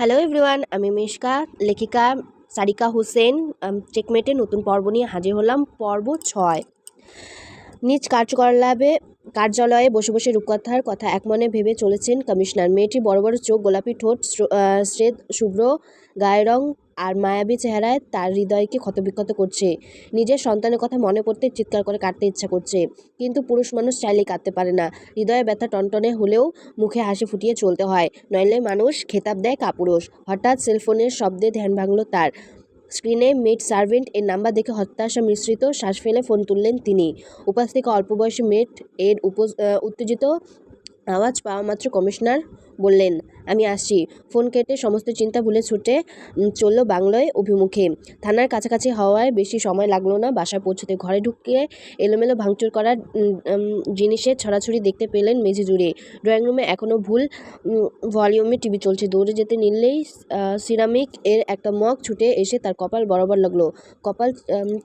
Hello everyone আমি মিশকা, লেখিকা সারিকা হোসেন। চেকমেটে নতুন পর্ব নিয়ে হাজির হলাম, পর্ব ছয়। নিজ কার্যকলাপে কার্যালয়ে বসে বসে রূপকথার কথা একমনে ভেবে চলেছেন কমিশনার। মেয়েটি বড় বড় চোখ, গোলাপি ঠোঁট শ্বেত, শুভ্র, গায়ের রং আর মায়াবী চেহারায় তার হৃদয়কে ক্ষতবিক্ষত করছে। নিজের সন্তানের কথা মনে পড়তে চিৎকার করে কাটতে ইচ্ছা করছে। কিন্তু পুরুষ মানুষ চাইলেই কাঁদতে পারে না। হৃদয়ে ব্যথা টনটনে হলেও মুখে হাসি ফুটিয়ে চলতে হয়। নইলে মানুষ খেতাব দেয় কাপুরুষ। হঠাৎ সেলফোনের শব্দে ধ্যান ভাঙল তার। স্ক্রিনে মেড সার্ভেন্ট এর নাম্বার দেখে হতাশা মিশ্রিত শ্বাস ফেলে ফোন তুললেন তিনি। উপাস থেকে অল্প বয়সী মেড এর উত্তেজিত আওয়াজ পাওয়া মাত্র কমিশনার বললেন আমি আসছি। ফোন কেটে সমস্ত চিন্তা ভুলে ছুটে চলল বাংলোয় অভিমুখে। থানার কাছাকাছি হওয়ায় বেশি সময় লাগল না বাসায় পৌঁছতে। ঘরে ঢুকিয়ে এলোমেলো ভাঙচুর করার জিনিসের ছড়াছড়ি দেখতে পেলেন মেঝে জুড়ে ড্রয়িং রুমে এখনও ভুল ভলিউমে টিভি চলছে। দৌড়ে যেতে নিলেই সিরামিক এর একটা মগ ছুটে এসে তার কপাল বরাবর লাগল। কপাল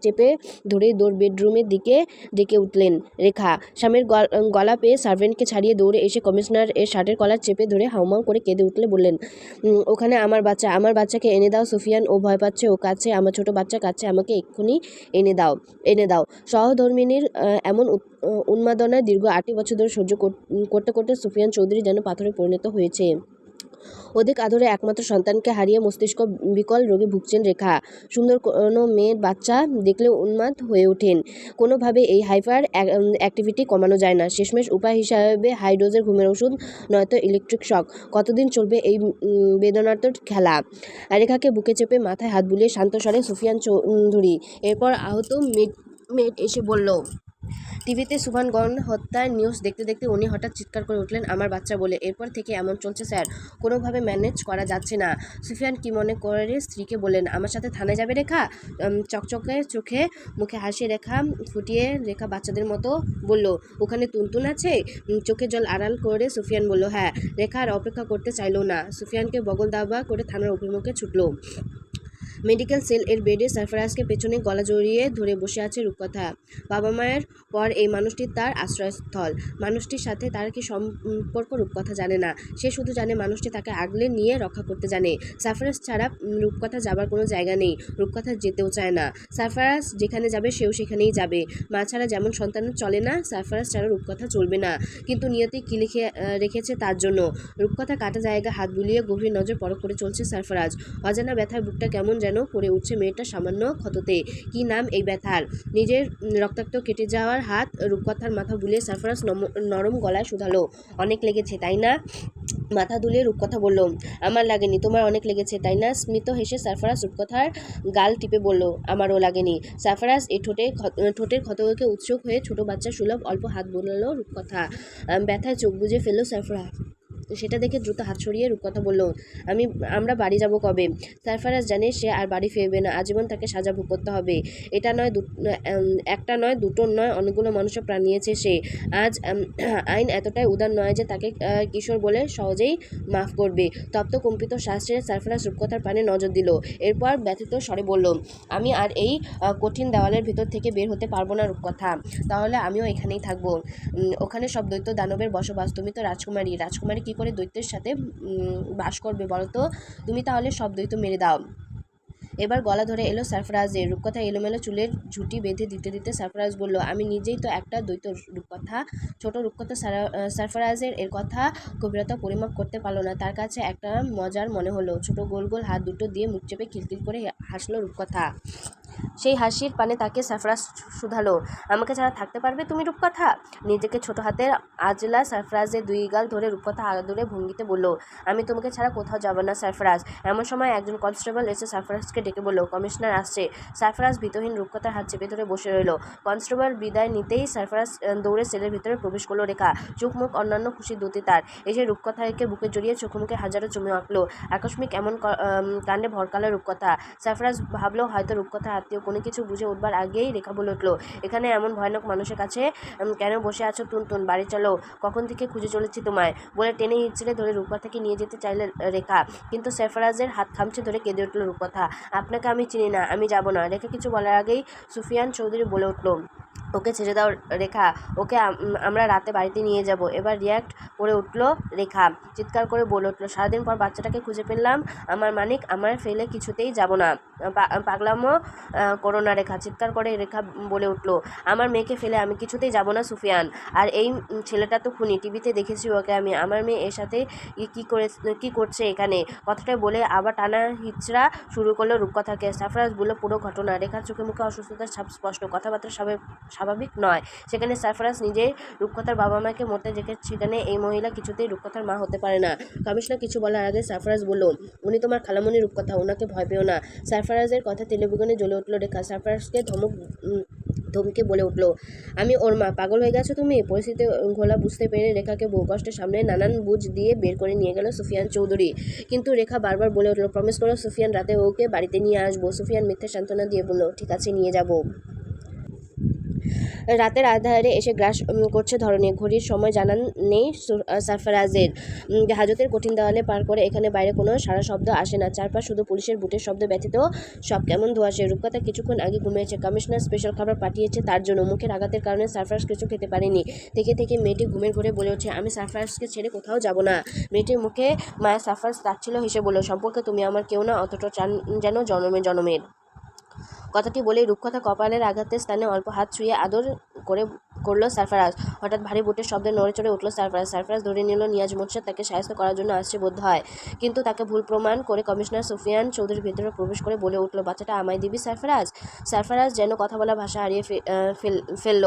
চেপে ধরে দৌড় বেডরুমের দিকে ডেকে উঠলেন রেখা। স্বামীর গলা পেয়ে সার্ভেন্টকে ছাড়িয়ে দৌড়ে এসে কমিশনার এর শার্টের কলার চেপে ধরে হাউমাউ করে কেঁদে উঠলে বললেন ওখানে আমার বাচ্চা, আমার বাচ্চাকে এনে দাও, সুফিয়ান, ও ভয় পাচ্ছে, ও কাছে আমার ছোট বাচ্চা কাছে আমাকে এক্ষুনি এনে দাও এনে দাও। সহধর্মিনীর এমন উন্মাদনায় দীর্ঘ আটটি বছর ধরে সহ্য কর- করতে করতে সুফিয়ান চৌধুরী যেন পাথরে পরিণত হয়েছে। অধিক আদরে একমাত্র সন্তানকে হারিয়ে মস্তিষ্ক বিকল রোগে ভুগছেন রেখা। সুন্দর কোনো মেয়ের বাচ্চা দেখলে উন্মাদ হয়ে ওঠেন। কোনোভাবে এই হাইপার অ্যাক্টিভিটি কমানো যায় না। শেষমেশ উপায় হিসাবে হাই ডোজের ঘুমের ওষুধ নয়তো ইলেকট্রিক শক। কতদিন চলবে এই উম, বেদনার্ত খেলা? রেখাকে বুকে চেপে মাথায় হাত বুলিয়ে শান্ত স্বরে সুফিয়ান চৌধুরী। এরপর আহত মেট মেট এসে বলল টিভিতে সুভান গণ হত্যার নিউজ দেখতে দেখতে উনি হঠাৎ চিৎকার করে উঠলেন, আমার বাচ্চা বলে, এরপর থেকে এমন চলছে স্যার, কোনোভাবে ম্যানেজ করা যাচ্ছে না। সুফিয়ান কি মনে করে স্ত্রীকে বললেন, আমার সাথে থানায় যাবে রেখা? চকচকে চোখে মুখে হাসি রেখা ফুটিয়ে রেখা বাচ্চাদের মতো বলল, ওখানে তুনতুন আছে? চোখে জল আড়াল করে সুফিয়ান বলল হ্যাঁ রেখা আর অপেক্ষা করতে চাইলো না। সুফিয়ানকে বগল দাবা করে থানার অভিমুখে ছুটলো। মেডিকেল সেল এর বেডে সারফারাজকে পেছনে গলা জড়িয়ে ধরে বসে আছে রূপকথা। বাবা মায়ের পর এই মানুষটি তার আশ্রয়স্থল। মানুষটির সাথে তার কি সম্পর্ক রূপকথা জানে না। সে শুধু জানে মানুষটি তাকে আগলে নিয়ে রক্ষা করতে জানে। সারফারাজ ছাড়া রূপকথা যাবার কোনো জায়গা নেই। রূপকথা যেতেও চায় না। সারফারাজ যেখানে যাবে সেও সেখানেই যাবে। মা ছাড়া যেমন সন্তান চলে না সারফারাজ ছাড়া রূপকথা চলবে না। কিন্তু নিয়তি কি লিখে রেখেছে তার জন্য। রূপকথা কাটা জায়গা, হাত বুলিয়ে গভীর নজর পরখ করে চলছে সারফারাজ অজানা ব্যথার বুকটা কেমন যেন করে উঠছে মেয়েটা সামান্য ক্ষততে। কি নাম এই ব্যথার? নিজের রক্তাক্ত কেটে যাওয়ার হাত রূপকথার মাথা বুলিয়ে সারফারাজ নম- নরম গলায় শুধালো। অনেক লেগেছে, তাই না? মাথা দুলিয়ে রূপকথা বলল, আমার লাগেনি, তোমার অনেক লেগেছে, তাই না? স্মিত হেসে সারফারাজ রূপকথার গাল টিপে বলল, আমারও লাগেনি। সারফারাজ এই ঠোঁটে ঠোঁটের ক্ষতকে উৎসুক হয়ে ছোট বাচ্চা সুলভ অল্প হাত বোলালো রূপকথা। ব্যথায় চোখ বুজে ফেলল সারফারাজ সেটা দেখে দ্রুত হাত সরিয়ে রূপকথা বলল, আমি, আমরা বাড়ি যাব কবে? সারফারাজ জানে সে আর বাড়ি ফিরবে না, আজীবন তাকে সাজা ভোগ করতে হবে। এটা নয় একটা নয়, দুটো নয়, অনেকগুলো মানুষের প্রাণ নিয়েছে সে। আজ আইন এতটাই উদার নয় যে তাকে কিশোর বলে সহজেই মাফ করবে। তপ্ত কম্পিত শ্বাসে সারফারাজ রূপকথার পানে নজর দিল। এরপর ব্যথিত স্বরে বলল, আমি আর এই কঠিন দেওয়ালের ভিতর থেকে বের হতে পারব না রূপকথা। তাহলে আমিও এখানেই থাকব। ওখানে সব দৈত্য দানবের বসবাস, তুমি তো রাজকুমারী। রাজকুমারী কি করে দৈত্যের সাথে বাস করবে বলো তো তুমি তাহলে সব দ্বৈত মেরে দাও। এবার গলা ধরে এলো সারফরাজের রূপকথা এলোমেলো চুলের ঝুঁটি বেঁধে দিতে দিতে সারফরাজ বলল, আমি নিজেই তো একটা দ্বৈত রূপকথা, ছোট রূপকথা সারফরাজের এর কথা গভীরতা পরিমাপ করতে পারল না। তার কাছে একটা মজার মনে হলো, ছোট গোল গোল হাত দুটো দিয়ে মুখ চেপে খিলখিল করে হাসলো রূপকথা। সেই হাসির পানে তাকে সারফরাজ শুধালো। আমাকে ছাড়া থাকতে পারবে তুমি, রূপকথা? নিজেকে ছোট হাতের আজলা সারফরাজের দুই গাল ধরে রূপকথা আদরে ভঙ্গিতে বলল, আমি তোমাকে ছাড়া কোথাও যাব না সারফরাজ এমন সময় একজন কনস্টেবল এসে সারফরাজকে ডেকে বলল, কমিশনার আসছে। সারফরাজ ভীতহীন রূপকথার হাত চেপে ধরে বসে রইল। কনস্টেবল বিদায় নিতেই সারফরাজ দৌড়ে সেলের ভিতরে প্রবেশ করল রেখা। চোখ মুখ অন্যান্য খুশি দতি তার। এসে রূপকথাকে বুকে জড়িয়ে চোখ মুখে হাজারো চুমে আঁকলো। আকস্মিক এমন কাণ্ডে ভরকালো রূপকথা। সারফরাজ ভাবলো হয়তো রূপকথা আত্মীয় কোনো কিছু বুঝে উঠবার আগেই রেখা বলে উঠল, এখানে এমন ভয়ানক মানুষের কাছে কেন বসে আছো? তুনতুন বাড়ি চলো। কখন থেকে খুঁজে চলেছি তোমায়? বলে টেনে হিচড়ে ধরে রূপকথাকে নিয়ে যেতে চাইলে রেখা। কিন্তু সারফরাজের হাত খামচে ধরে কেঁদে উঠল রূপকথা। আপনাকে আমি চিনি না, আমি যাব না। রেখা কিছু বলার আগেই সুফিয়ান চৌধুরী বলে উঠল, ওকে ছেড়ে দাও, রেখা। ওকে আমরা রাতে বাড়িতে নিয়ে যাব। এবার রিয়াক্ট করে উঠল রেখা, চিৎকার করে বলে উঠল, সারাদিন পর বাচ্চাটাকে খুঁজে পেলাম। আমার মানিক, আমার ফেলে কিছুতেই যাব না। পাগলামো আহ, করো না রেখা চিৎকার করে রেখা বলে উঠল আমার মেয়েকে ফেলে আমি কিছুতেই যাব না সুফিয়ান। আর এই ছেলেটা তো খুনি টিভিতে দেখেছি ওকে আমি আমার মেয়ে এর সাথে কি করে কি করছে এখানে? কথাটা বলে আবার টানা হিচড়া শুরু করল রূপকথাকে সাফরাজ বলল পুরো ঘটনা রেখার চোখে মুখে অসুস্থতার ছাপ স্পষ্ট কথাবার্তা স্বাভাবিক স্বাভাবিক নয়। সেখানে সারফরাজ নিজেই রূপকথার বাবা মাকে মরতে দেখে সেখানে এই মহিলা কিছুতেই রূপকথার মা হতে পারে না। কমিশনার কিছু বলার আগে সারফরাজ বলল উনি তোমার খালামণি রূপকথা ওনাকে ভয় পেও না। সারফরাজের কথা তেলেবুগুনে জ্বলে উঠল রেখা। সারফারাজকে ধমক ধমকে বলে উঠল, আমি ওর মা, পাগল হয়ে গেছো তুমি? পরিস্থিতি ঘোলা বুঝতে পেরে রেখাকে বহু কষ্টের সামনে নানান বুঝ দিয়ে বের করে নিয়ে গেল সুফিয়ান চৌধুরী। কিন্তু রেখা বারবার বলে উঠল, প্রমিস করো সুফিয়ান রাতে ওকে বাড়িতে নিয়ে আসব। সুফিয়ান মিথ্যা সান্ত্বনা দিয়ে বলল, ঠিক আছে, নিয়ে যাব। রাতের আধারে এসে গ্রাস করছে ধরনে ঘড়ির সময় জানান নেই সারফারাজের। হাজতের কঠিন দেওয়ালে পার করে এখানে বাইরে কোনো সারা শব্দ আসে না। চারপাশ শুধু পুলিশের বুটের শব্দ ব্যতীত সব কেমন ধোয়াশে রূপকথা কিছুক্ষণ আগে ঘুমিয়েছে। কমিশনার স্পেশাল খাবার পাঠিয়েছে তার জন্য। মুখের আঘাতের কারণে সারফারাজ কিছু খেতে পারেনি। থেকে থেকে মেয়েটি ঘুমের ঘরে বলে ওঠে, আমি সারফারাজকে ছেড়ে কোথাও যাব না। মেয়েটির মুখে মায়ের সারফারাজ তাচ্ছিল হেসে বলল, সম্পর্কে তুমি আমার কেউ না অতটা চান, যেন জনমে, জনমের। কথাটি বলেই রূপকথা কপালের আঘাতের স্থানে অল্প হাত ছুঁয়ে আদর করে করল সারফারাজ। হঠাৎ ভারী বুটের শব্দে নড়ে চড়ে উঠল সারফারাজ। সারফারাজ ধরে নিল, নিয়াজ মোর্শেদ তাকে সাহায্য করার জন্য আসছে বোধ হয় কিন্তু তাকে ভুল প্রমাণ করে কমিশনার সুফিয়ান চৌধুরীর ভেতরে প্রবেশ করে বলে উঠল, বাচ্চাটা আমায় দিবি সারফারাজ? সারফারাজ যেন কথা বলা ভাষা হারিয়ে ফেলল।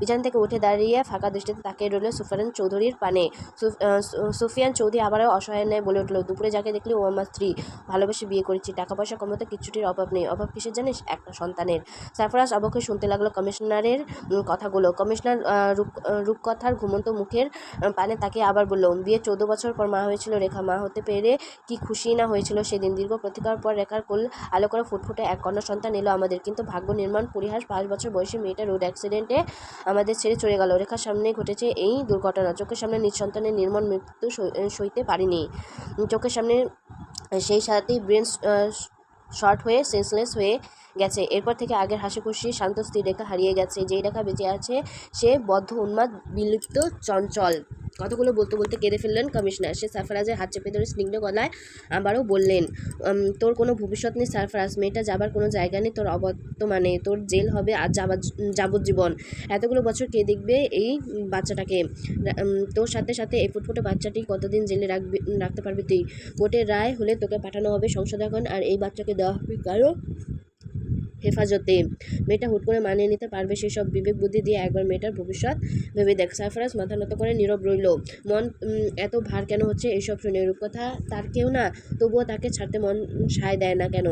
বিছানা থেকে উঠে দাঁড়িয়ে ফাঁকা দৃষ্টিতে তাকিয়ে রইল সুফিয়ান চৌধুরীর পানে। সুফিয়ান চৌধুরী আবারও অসহায় নেয় বলে উঠল, দুপুরে যাকে দেখলি ও আমার স্ত্রী, ভালোবেসে বিয়ে করেছি। টাকা পয়সা কমাতে কিচ্ছুটির অভাব নেই। অভাব কিসের জানিস? একটা সন্তানের। সারফরাজ অবক্ষে শুনতে লাগল কমিশনারের কথাগুলো। কমিশনার রূপ রূপকথার ঘুমন্ত মুখের পানে তাকে আবার বলল বিয়ে চৌদ্দ বছর পর মা হয়েছিল, রেখা মা হতে পেরে কি খুশি না হয়েছিল? সেদিন দীর্ঘ প্রতিকার পর রেখার কোল আলো করে ফুটফুটে এক কন্যা সন্তান এলো আমাদের। কিন্তু ভাগ্য নির্মাণ, পরিহাস, পাঁচ বছর বয়সী মেয়েটা রোড অ্যাক্সিডেন্টে আমাদের ছেড়ে চলে গেল। রেখার সামনে ঘটেছে এই দুর্ঘটনা। চোখের সামনে নিজ সন্তানের নির্মম মৃত্যু সইতে পারিনি। চোখের সামনে সেই সাথেই ব্রেন শর্ট হয়ে সেন্সলেস হয়ে গেছে। এরপর থেকে আগের হাসি খুশি শান্ত স্থির রেখা হারিয়ে গেছে। যেই রেখা বেঁচে আছে, সে বদ্ধ উন্মাদ, বিলুপ্ত চঞ্চল। কথাগুলো বলতে বলতে কেঁদে ফেললেন কমিশনার। সে সারফরাজের হাত চেপে ধরে স্নিগ্ধ গলায় আবারও বললেন তোর কোনো ভবিষ্যৎ নেই সারফরাজ। মেয়েটা যাবার কোনো জায়গা নেই। তোর অবর্তমানে তোর জেল হবে আর যাবজ্জীবন। এতগুলো বছর কে দেখবে এই বাচ্চাটাকে? তোর সাথে সাথে এই ফুটফুটে বাচ্চাটি কতদিন জেলে রাখবি, রাখতে পারবি তুই? কোর্টের রায় হলে তোকে পাঠানো হবে সংশোধন আর এই বাচ্চাকে দেওয়া হবে কারও হেফাজতে। মেয়েটা হুট করে মানিয়ে নিতে পারবে সেসব বিবেক বুদ্ধি দিয়ে একবার মেয়েটার ভবিষ্যৎ ভেবে দেখ। সারফরাজ মাথা নত করে নীরব রইল। মন এত ভার কেন হচ্ছে এসব শুনে? রূপকথা তার কেউ না, তবুও তাকে ছাড়তে মন সায় দেয় না কেন?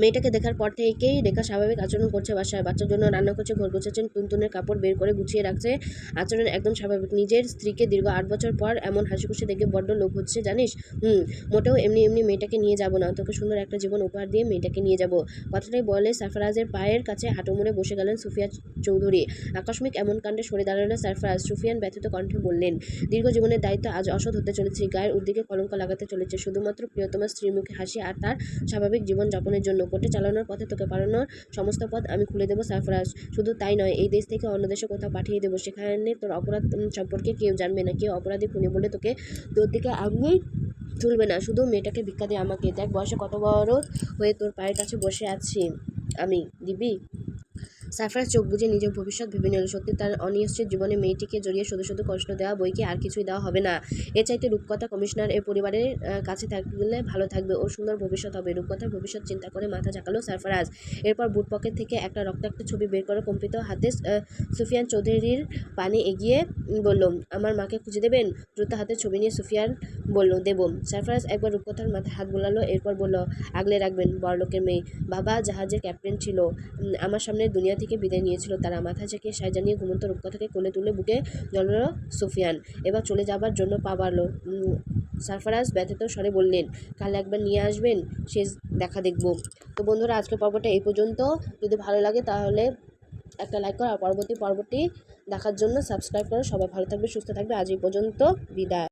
মেয়েটাকে দেখার পর থেকেই রেখা স্বাভাবিক আচরণ করছে বাসায়। বাচ্চার জন্য রান্না করছে, ঘর গুছাচ্ছেন, টুনটুনের কাপড় বের করে গুছিয়ে রাখছে। আচরণ একদম স্বাভাবিক। নিজের স্ত্রীকে দীর্ঘ আট বছর পর এমন হাসি খুশি দেখে বড্ড লোভ হচ্ছে, জানিস? হুম, মোটেও এমনি এমনি মেয়েটাকে নিয়ে যাব না। তোকে সুন্দর একটা জীবন উপহার দিয়ে মেয়েটাকে নিয়ে যাব। কথাটাই বলে সারফরাজের পায়ের কাছে হাঁটু মুড়ে বসে গেলেন সুফিয়া চৌধুরী। আকস্মিক এমন কাণ্ডে সরে দাঁড়াল সারফরাজ। সুফিয়ান ব্যথিত কণ্ঠে বললেন, দীর্ঘ জীবনের দায়িত্ব আজ অসৎ হতে চলেছে। গায়ের উদ্দিকে কলঙ্ক লাগাতে চলেছে। শুধুমাত্র প্রিয়তমা স্ত্রীর মুখে হাসি আর তার স্বাভাবিক জীবন যাপনের জন্য কোর্টে চালানোর পথে তোকে পালানোর সমস্ত পথ আমি খুলে দেবো সারফরাজ শুধু তাই নয়, এই দেশ থেকে অন্য দেশে কোথাও পাঠিয়ে দেবো। সেখানে তোর অপরাধ সম্পর্কে কেউ জানবে না। কেউ অপরাধী খুনি বলে তোকে তোর দিকে আগুই তুলবে না। শুধু মেয়েটাকে ভিক্ষা দিয়ে আমাকে। দেখ বয়সে কত বড় হয়ে তোর পায়ের কাছে বসে আছি আমি। দিবি? সারফরাজ চোখ বুঝে নিজের ভবিষ্যৎ ভেবে নিল। সত্যি তার অনিশ্চিত জীবনে মেয়েটিকে জড়িয়ে শুধু শুধু কষ্ট দেওয়া বইকে আর কিছুই দেওয়া হবে না। এ চাইতে রূপকথা কমিশনার এর পরিবারের কাছে থাকলে ভালো থাকবে ও সুন্দর ভবিষ্যৎ হবে। রূপকথার ভবিষ্যৎ চিন্তা করে মাথা ঝাঁকালো সারফরাজ এরপর বুট পকেট থেকে একটা রক্তাক্ত ছবি বের করে কম্পিত হাতে সুফিয়ান চৌধুরীর পানে এগিয়ে বলল, আমার মাকে খুঁজে দেবেন? দ্রুত হাতে ছবি নিয়ে সুফিয়ান বলল, দেব। সারফরাজ একবার রূপকথার মাথায় হাত বোলালো, এরপর বলল, আগলে রাখবেন বড়লোকের মেয়ে। বাবা জাহাজের ক্যাপ্টেন ছিল। আমার সামনে দুনিয়া থেকে বিদায় নিয়েছিল তারা। মাথা ঝেঁকে সাজানিয়ে ঘুমন্ত রূপকথাকে কোলে তুলে বুকে জড়ালো সুফিয়ান। এবার চলে যাবার জন্য পা বাড়লো। সারফরাজ ব্যথিত স্বরে বললেন, কাল একবার নিয়ে আসবেন শেষ দেখা দেখব। তো বন্ধুরা, আজকের পর্বটা এই পর্যন্ত। যদি ভালো লাগে তাহলে একটা লাইক করো আর পরবর্তী পর্বটি দেখার জন্য সাবস্ক্রাইব করো। সবাই ভালো থাকবে, সুস্থ থাকবে। আজ এই পর্যন্ত বিদায়।